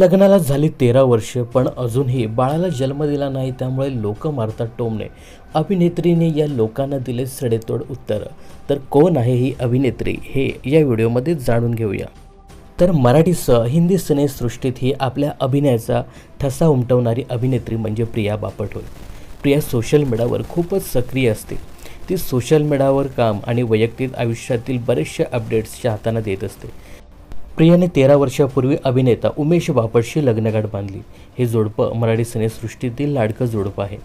लग्नाला झाली तेरा वर्ष पण अजूनही बाळाला जन्म दिला नाही त्यामुळे लोक मारतात टोमणे. अभिनेत्रीने या लोकांना दिले सडेतोड उत्तर. तर कोण आहे ही अभिनेत्री? हे या व्हिडिओमध्ये जाणून घेऊया. तर मराठीसह हिंदी सिनेसृष्टीत ही आपल्या अभिनयाचा ठसा उमटवणारी अभिनेत्री म्हणजे प्रिया बापट होय प्रिया सोशल मीडियावर खूपच सक्रिय असते. ती सोशल मीडियावर काम आणि वैयक्तिक आयुष्यातील बरेचसे अपडेट्सच्या हाताने देत असते. प्रियाने तेरा वर्षापूर्वी अभिनेता उमेश बापटशी लग्नगाठ बांधली. हे जोडपं मराठी सिनेसृष्टीतील लाडकं जोडपं आहे.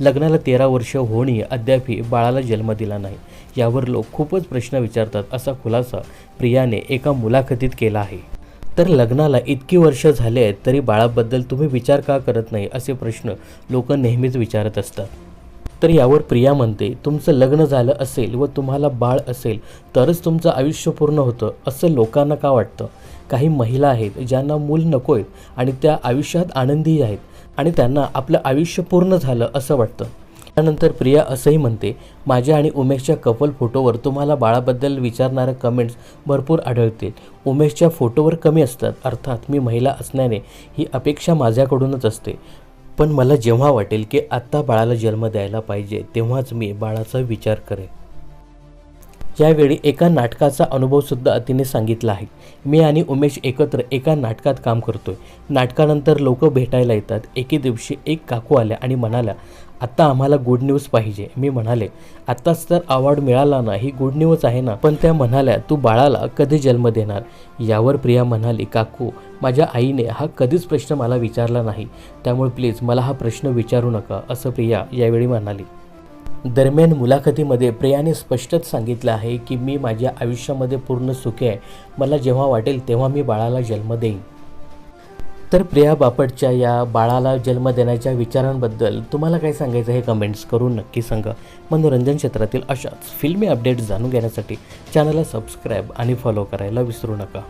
लग्नाला तेरा वर्ष होणी अद्यापही बाळाला जन्म दिला नाही. यावर लोक खूपच प्रश्न विचारतात असा खुलासा प्रियाने एका मुलाखतीत केला आहे. तर लग्नाला इतकी वर्ष झाले आहेत तरी बाळाबद्दल तुम्ही विचार का करत नाही असे प्रश्न लोक नेहमीच विचारत असतात. तर यावर प्रिया म्हणते तुमचं लग्न झालं असेल व तुम्हाला बाळ असेल तरच तुमचं आयुष्य पूर्ण होतं असं लोकांना का वाटतं? काही महिला आहेत ज्यांना मूल नको आहेत आणि त्या आयुष्यात आनंदी आहेत आणि त्यांना आपलं आयुष्य पूर्ण झालं असं वाटतं. त्यानंतर प्रिया असंही म्हणते माझ्या आणि उमेशच्या कपल फोटोवर तुम्हाला बाळाबद्दल विचारणाऱ्या कमेंट्स भरपूर आढळतील. उमेशच्या फोटोवर कमी असतात अर्थात मी महिला असण्याने ही अपेक्षा माझ्याकडूनच असते. पण मला जेव्हा वाटेल की आत्ता बाळाला जन्म द्यायला पाहिजे तेव्हाच मी बाळाचा विचार करेन. यावेळी एका नाटकाचा अनुभवसुद्धा तिने सांगितला आहे. मी आणि उमेश एकत्र एका नाटकात काम करतोय. नाटकानंतर लोक भेटायला येतात. एके दिवशी एक काकू आल्या आणि म्हणाल्या आत्ता आम्हाला गुड न्यूज पाहिजे. मी म्हणाले आत्ताच तर अवॉर्ड मिळाला ना ही गुड न्यूज आहे ना. पण त्या म्हणाल्या तू बाळाला कधी जन्म देणार? यावर प्रिया म्हणाली काकू माझ्या आईने हा कधीच प्रश्न मला विचारला नाही. त्यामुळे प्लीज मला हा प्रश्न विचारू नका असं प्रिया यावेळी म्हणाली. दरम्यान मुलाखतीमध्ये प्रियाने स्पष्टच सांगितलं आहे की मी माझ्या आयुष्यामध्ये पूर्ण सुखी आहे. मला जेव्हा वाटेल तेव्हा मी बाळाला जन्म देईन. तर प्रिया बापटच्या या बाळाला जन्म देण्याच्या विचारांबद्दल तुम्हाला काय सांगायचं हे कमेंट्स करून नक्की सांगा. मनोरंजन क्षेत्रातील अशाच फिल्मी अपडेट्स जाणून घेण्यासाठी चॅनलला सबस्क्राईब आणि फॉलो करायला विसरू नका.